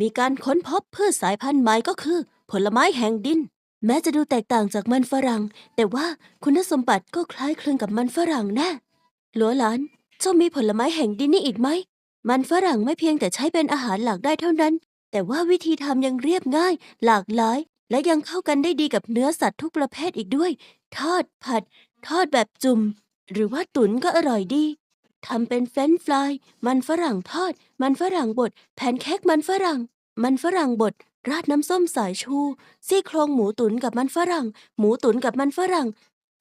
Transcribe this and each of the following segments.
มีการค้นพบพืชสายพันธุ์ใหม่ก็คือ ผลไม้แห่งดิน แม้จะดูแตกต่างจากมันฝรั่ง แต่ว่าคุณสมบัติก็คล้ายคลึงกับมันฝรั่งแน่หลัวหลานเจ้ามีผลไม้แห่งดินนี่อีกไหม มันฝรั่งไม่เพียงแต่ใช้เป็นอาหารหลักได้เท่านั้น แต่ว่าวิธีทำยังเรียบง่าย หลากหลาย และยังเข้ากันได้ดีกับเนื้อสัตว์ทุกประเภทอีกด้วย ทอดผัด ทอดแบบจุ่ม หรือว่าตุ๋นก็อร่อยดี ทำเป็นเฟรนช์ฟราย มันฝรั่งทอด มันฝรั่งบดแพนเค้กมันฝรั่ง มันฝรั่งบด ราดน้ำส้มสายชู ซี่โครงหมูตุ๋นกับมันฝรั่ง หมูตุ๋นกับมันฝรั่ง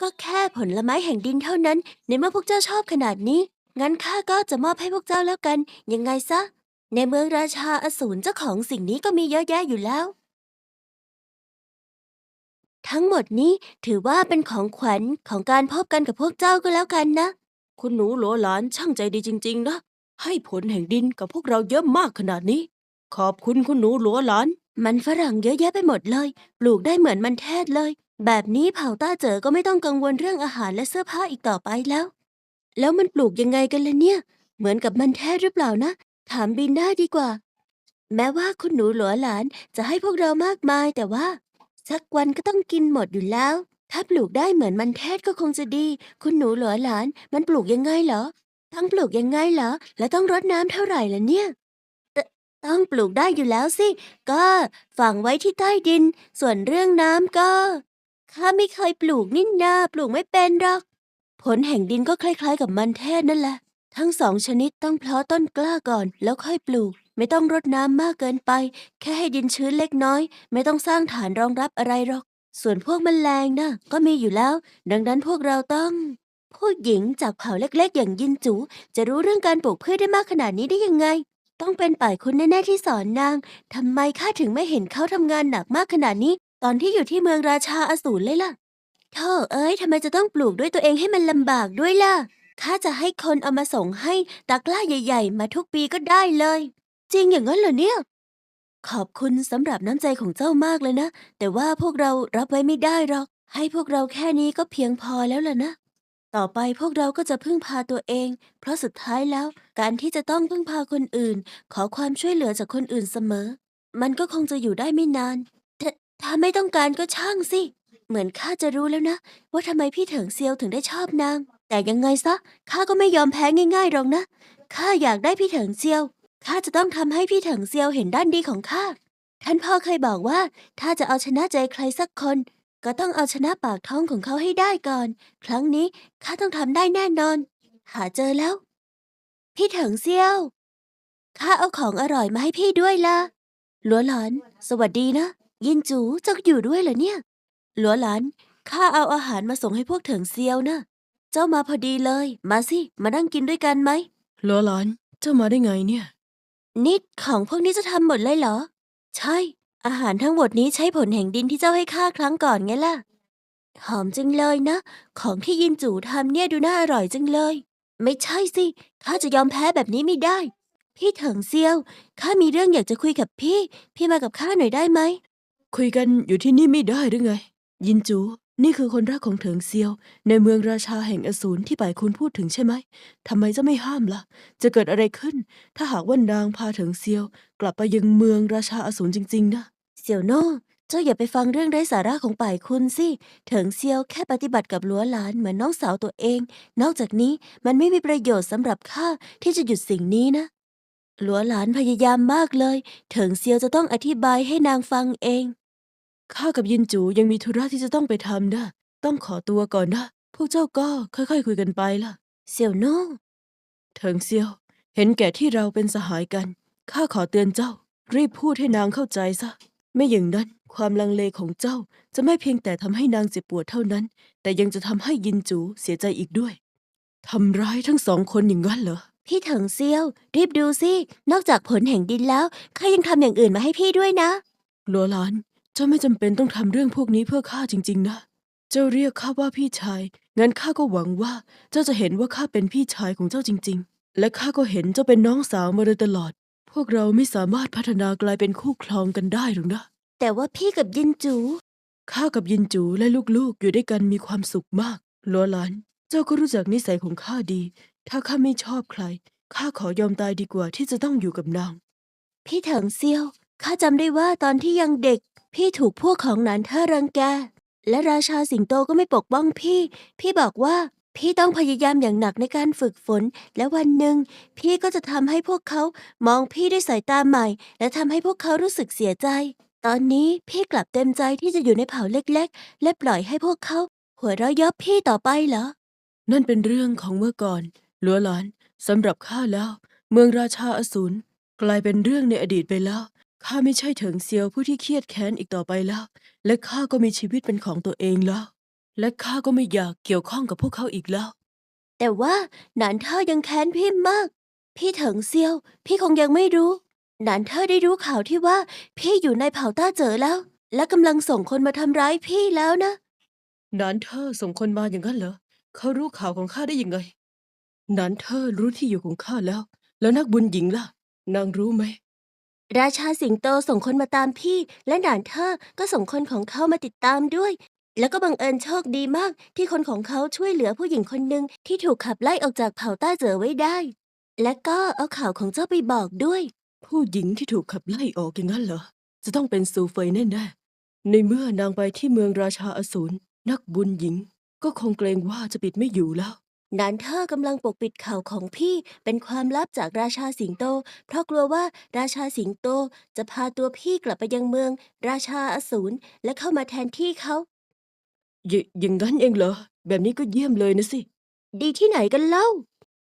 ก็แค่ผลไม้แห่งดินเท่านั้น ในเมื่อพวกเจ้าชอบขนาดนี้ งั้นข้าก็จะมอบให้พวกเจ้าแล้วกัน ยังไงซะ ในเมืองราชาอสูรเจ้าของสิ่งนี้ก็มีเยอะแยะอยู่แล้ว ทั้งหมดนี้ถือว่าเป็นของขวัญของการพบกันกับพวกเจ้าก็แล้วกันนะ คุณหนูโหลหลานช่างใจดีจริง ๆ นะ ให้ผลแห่งดินกับพวกเราเยอะมากขนาดนี้ ขอบคุณคุณหนูหลวหลาน มันฝรั่งเยอะแยะไปหมดเลย ปลูกได้เหมือนมันเทศเลย แบบนี้เผ่าต้าเจอก็ไม่ต้องกังวลเรื่องอาหารและเสื้อผ้าอีกต่อไปแล้ว แล้วมันปลูกยังไงกันล่ะเนี่ย เหมือนกับมันเทศหรือเปล่านะ ถามบินได้ดีกว่า แม้ว่าคุณหนูหลวหลานจะให้พวกเรามากมายแต่ว่า สักวันก็ต้องกินหมดอยู่แล้ว ถ้าปลูกได้เหมือนมันเทศก็คงจะดี คุณหนูหลวหลาน มันปลูกยังไงเหรอ ต้องปลูกยังไงเหรอ แล้วต้องรดน้ำเท่าไหร่ล่ะเนี่ยตต้องปลูกได้อยู่แล้วสิ ก็ฝังไว้ที่ใต้ดิน ส่วนเรื่องน้ำก็ข้าไม่เคยปลูกนี่นาปลูกไม่เป็นหรอก ผลแห่งดินก็คล้ายๆ กับมันเทศนั่นแหละ ทั้งสองชนิดต้องเพาะต้นกล้าก่อนแล้วค่อยปลูก ไม่ต้องรดน้ำมากเกินไป แค่ให้ดินชื้นเล็กน้อย ไม่ต้องสร้างฐานรองรับอะไรหรอก ส่วนพวกแมลงนะก็มีอยู่แล้ว ดังนั้นพวกเราต้อง ผู้หญิงจากเผ่าเล็กๆ อย่างยินจู จะรู้เรื่องการปลูกพืชได้มากขนาดนี้ได้ยังไง ต้องเป็นป่ายคุณแน่ๆที่สอนนางทำไมข้าถึงไม่เห็นเขาทำงานหนักมากขนาดนี้ ตอนที่อยู่ที่เมืองราชาอสูรเลยล่ะโธ่เอ้ยทำไมจะต้องปลูกด้วยตัวเองให้มันลำบากด้วยล่ะข้าจะให้คนเอามาส่งให้ตากล้าใหญ่ ๆ มาทุกปีก็ได้เลย จริงอย่างนั้นเหรอเนี่ย ขอบคุณสำหรับน้ำใจของเจ้ามากเลยนะ แต่ว่าพวกเรารับไว้ไม่ได้หรอก ให้พวกเราแค่นี้ก็เพียงพอแล้วล่ะนะ ต่อไปพวกเราก็จะพึ่งพาตัวเอง เพราะสุดท้ายแล้ว การที่จะต้องพึ่งพาคนอื่น ขอความช่วยเหลือจากคนอื่นเสมอ มันก็คงจะอยู่ได้ไม่นานถ้าถ้าไม่ต้องการก็ช่างสิ เหมือนข้าจะรู้แล้วนะ ว่าทำไมพี่เถิงเซียวถึงได้ชอบนาง แต่ยังไงซะข้าก็ไม่ยอมแพ้ง่ายๆหรอกนะข้าอยากได้พี่เถิงเซียว ข้าจะต้องทำให้พี่เถิงเซียวเห็นด้านดีของข้า ท่านพ่อเคยบอกว่า ถ้าจะเอาชนะใจใครสักคน ก็ต้องเอาชนะปากท้องของเขาให้ได้ก่อน ครั้งนี้ข้าต้องทำได้แน่นอน หาเจอแล้ว พี่เถิงเซียว ข้าเอาของอร่อยมาให้พี่ด้วยล่ะหลัวหลาน สวัสดีนะ ยินจูเจ้าอยู่ด้วยเหรอเนี่ยหลัวหลาน ข้าเอาอาหารมาส่งให้พวกเถิงเซียวนะ เจ้ามาพอดีเลย มาสิ มานั่งกินด้วยกันไหมหลอหลาน เจ้ามาได้ไงเนี่ย นิดของพวกนี้จะทำหมดเลยเหรอ ใช่ อาหารทั้งหมดนี้ใช้ผลแห่งดินที่เจ้าให้ข้าครั้งก่อนไงล่ะ หอมจังเลยนะ ของที่ยินจูทำเนี่ยดูน่าอร่อยจังเลย ไม่ใช่สิข้าจะยอมแพ้แบบนี้ไม่ได้ พี่เถิงเซียวข้ามีเรื่องอยากจะคุยกับพี่ พี่มากับข้าหน่อยได้ไหม คุยกันอยู่ที่นี่ไม่ได้หรือไง ยินจู นี่คือคนแรกของเถิงเซียว ในเมืองราชาแห่งอสูรที่ป่ายคุณพูดถึงใช่ไหม ทำไมจะไม่ห้ามล่ะ จะเกิดอะไรขึ้น ถ้าหากว่านางพาเถิงเซียว กลับไปยังเมืองราชาอสูรจริง ๆ นะ เสี่ยวโน่เจ้าอย่าไปฟังเรื่องไร้สาระของป่ายคุณสิ เถิงเซียวแค่ปฏิบัติกับลัวหลานเหมือนน้องสาวตัวเอง นอกจากนี้มันไม่มีประโยชน์สำหรับข้าที่จะหยุดสิ่งนี้นะ หลัวหลานพยายามมากเลย เถิงเซียวจะต้องอธิบายให้นางฟังเอง ข้ากับยินจูยังมีธุระที่จะต้องไปทำนะ ต้องขอตัวก่อนนะ พวกเจ้าก็ค่อยๆ คุยกันไปล่ะ เสี่ยวโน่เถิงเซียว เห็นแก่ที่เราเป็นสหายกัน ข้าขอเตือนเจ้า รีบพูดให้นางเข้าใจซะ ไม่อย่างนั้นความลังเลของเจ้าจะไม่เพียงแต่ทำให้นางเจ็บปวดเท่านั้น แต่ยังจะทำให้ยินจูเสียใจอีกด้วยทำร้ายทั้งสองคนอย่างนั้นเหรอ พี่เถิงเซียว รีบดูสิ นอกจากผลแห่งดินแล้วข้ายังทำอย่างอื่นมาให้พี่ด้วยนะหลัวหลาน เจ้าไม่จำเป็นต้องทำเรื่องพวกนี้เพื่อข้าจริง ๆ นะ เจ้าเรียกข้าว่าพี่ชาย งั้นข้าก็หวังว่าเจ้าจะเห็นว่าข้าเป็นพี่ชายของเจ้าจริง ๆ และข้าก็เห็นเจ้าเป็นน้องสาวมาโดยตลอด พวกเราไม่สามารถพัฒนากลายเป็นคู่ครองกันได้หรอกนะ แต่ว่าพี่กับยินจูข้ากับยินจูและลูกๆ อยู่ด้วยกันมีความสุขมากหลัวหลาน เจ้าก็รู้จักนิสัยของข้าดี ถ้าข้าไม่ชอบใคร ข้าขอยอมตายดีกว่าที่จะต้องอยู่กับนาง พี่เถิงเซียวข้าจำได้ว่าตอนที่ยังเด็ก พี่ถูกพวกของหนานเธอรังแก และราชาสิงโตก็ไม่ปกป้องพี่ พี่บอกว่าพี่ต้องพยายามอย่างหนักในการฝึกฝน และวันหนึ่ง พี่ก็จะทำให้พวกเขามองพี่ด้วยสายตาใหม่ และทำให้พวกเขารู้สึกเสียใจ ตอนนี้พี่กลับเต็มใจที่จะอยู่ในเผ่าเล็ก ๆ และปล่อยให้พวกเขา หัวเราะเยาะพี่ต่อไปเหรอ นั่นเป็นเรื่องของเมื่อก่อนลัวหลานสำหรับข้าแล้ว เมืองราชาอสูรกลายเป็นเรื่องในอดีตไปแล้ว ข้าไม่ใช่เถิงเซียวผู้ที่เครียดแค้นอีกต่อไปแล้ว และข้าก็มีชีวิตเป็นของตัวเองแล้ว และข้าก็ไม่อยากเกี่ยวข้องกับพวกเขาอีกแล้ว แต่ว่าหนานเธอยังแค้นพี่มาก พี่เถิงเซียว พี่คงยังไม่รู้ หนานเธอได้รู้ข่าวที่ว่า พี่อยู่ในเผ่าต้าเจ๋อแล้ว และกำลังส่งคนมาทำร้ายพี่แล้วนะ นานเธอส่งคนมาอย่างนั้นเหรอ เขารู้ข่าวของข้าได้ยังไง นานเธอรู้ที่อยู่ของข้าแล้ว แล้วนักบุญหญิงล่ะ นางรู้ไหม ราชาสิงโตส่งคนมาตามพี่ และหนานเธอก็ส่งคนของเขามาติดตามด้วย แล้วก็บังเอิญโชคดีมากที่คนของเขาช่วยเหลือผู้หญิงคนหนึ่งที่ถูกขับไล่ออกจากเผ่าต้าเจ๋อไว้ได้ และก็เอาข่าวของเจ้าไปบอกด้วย ผู้หญิงที่ถูกขับไล่ออกอย่างนั้นเหรอ จะต้องเป็นซูเฟยแน่ๆ ในเมื่อนางไปที่เมืองราชาอสูรนักบุญหญิง ก็คงเกรงว่าจะปิดไม่อยู่แล้ว นานเธอกำลังปกปิดข่าวของพี่เป็นความลับจากราชาสิงโต เพราะกลัวว่าราชาสิงโตจะพาตัวพี่กลับไปยังเมือง ราชาอสูรและเข้ามาแทนที่เขายอย่างนั้นเองเหรอ แบบนี้ก็เยี่ยมเลยนะสิ ดีที่ไหนกันเล่า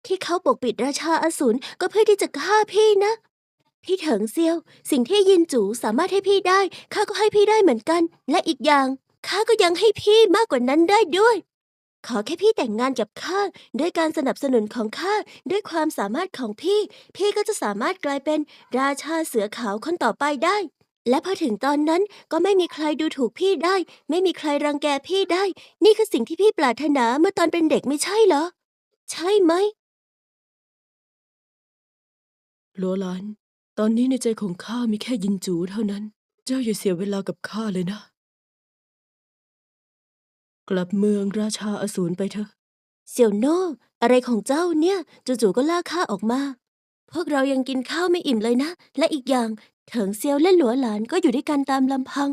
ที่เขาปกปิดราชาอสูรก็เพื่อที่จะฆ่าพี่นะ พี่เถิงเซียว สิ่งที่ยินจูสามารถให้พี่ได้ข้าก็ให้พี่ได้เหมือนกัน และอีกอย่างข้าก็ยังให้พี่มากกว่านั้นได้ด้วย ขอแค่พี่แต่งงานกับข้าด้วยการสนับสนุนของข้าด้วยความสามารถของพี่ พี่ก็จะสามารถกลายเป็นราชาเสือขาวคนต่อไปได้ และพอถึงตอนนั้นก็ไม่มีใครดูถูกพี่ได้ ไม่มีใครรังแกพี่ได้ นี่คือสิ่งที่พี่ปรารถนาเมื่อตอนเป็นเด็กไม่ใช่เหรอ ใช่ไหมลัวหลาน ตอนนี้ในใจของข้ามีแค่ยินจูเท่านั้น เจ้าอย่าเสียเวลากับข้าเลยนะ กลับเมืองราชาอสูรไปเถอะ เสี่ยวโน่อะไรของเจ้าเนี่ยจู่ๆก็ลากข้าออกมา พวกเรายังกินข้าวไม่อิ่มเลยนะ และอีกอย่างเถิงเซียวและหลัวหลานก็อยู่ด้วยกันตามลำพัง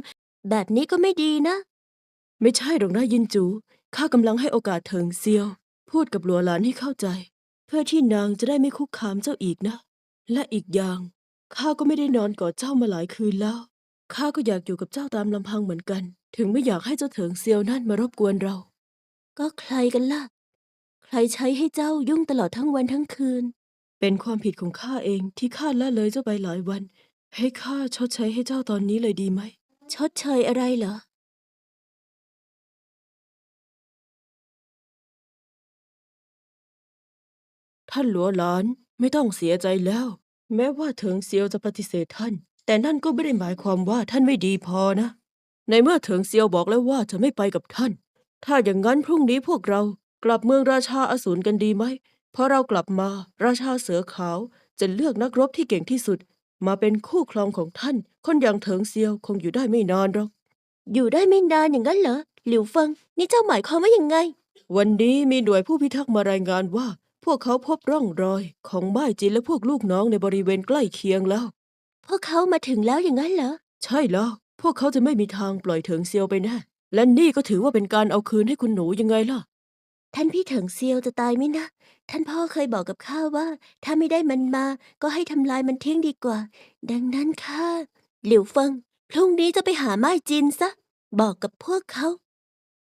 แบบนี้ก็ไม่ดีนะ ไม่ใช่หรอกนะยินจูข้ากำลังให้โอกาสเถิงเซียว พูดกับหลัวหลานให้เข้าใจ เพื่อที่นางจะได้ไม่คุกคามเจ้าอีกนะ และอีกอย่างข้าก็ไม่ได้นอนกอดเจ้ามาหลายคืนแล้วข้าก็อยากอยู่กับเจ้าตามลำพังเหมือนกัน ถึงไม่อยากให้เจ้าเถิงเซียวนั่นมารบกวนเรา ก็ใครกันล่ะ ใครใช้ให้เจ้ายุ่งตลอดทั้งวันทั้งคืน เป็นความผิดของข้าเองที่ข้าละเลยเจ้าไปหลายวัน ให้ข้าชดใช้ให้เจ้าตอนนี้เลยดีไหม ชดเชยอะไรเหรอ ท่านหลัวหลานไม่ต้องเสียใจแล้ว แม้ว่าเถิงเซียวจะปฏิเสธท่าน แต่นั่นก็ไม่ได้หมายความว่าท่านไม่ดีพอนะ ในเมื่อเถิงเซียวบอกแล้วว่าจะไม่ไปกับท่าน ถ้าอย่างนั้นพรุ่งนี้พวกเรากลับเมืองราชาอสูรกันดีไหมพอเรากลับมาราชาเสือขาวจะเลือกนักรบที่เก่งที่สุด มาเป็นคู่ครองของท่าน คนอย่างเถิงเซียวคงอยู่ได้ไม่นานหรอก อยู่ได้ไม่นานอย่างนั้นเหรอ หลิวเฟิง นี่เจ้าหมายความว่ายังไง วันนี้มีหน่วยผู้พิทักษ์มารายงานว่า พวกเขาพบร่องรอย ของม่ายจินและพวกลูกน้องในบริเวณใกล้เคียงแล้ว พวกเขามาถึงแล้วอย่างนั้นเหรอ ใช่แล้ว พวกเขาจะไม่มีทางปล่อยเถิงเซียวไปแน่และนี่ก็ถือว่าเป็นการเอาคืนให้คุณหนูยังไงล่ะ ท่านพี่เถิงเซียวจะตายไหมนะ ท่านพ่อเคยบอกกับข้าว่า ถ้าไม่ได้มันมาก็ให้ทำลายมันทิ้งดีกว่า ดังนั้นข้าหลิวเฟิงพรุ่งนี้จะไปหาไม้จินซะ บอกกับพวกเขา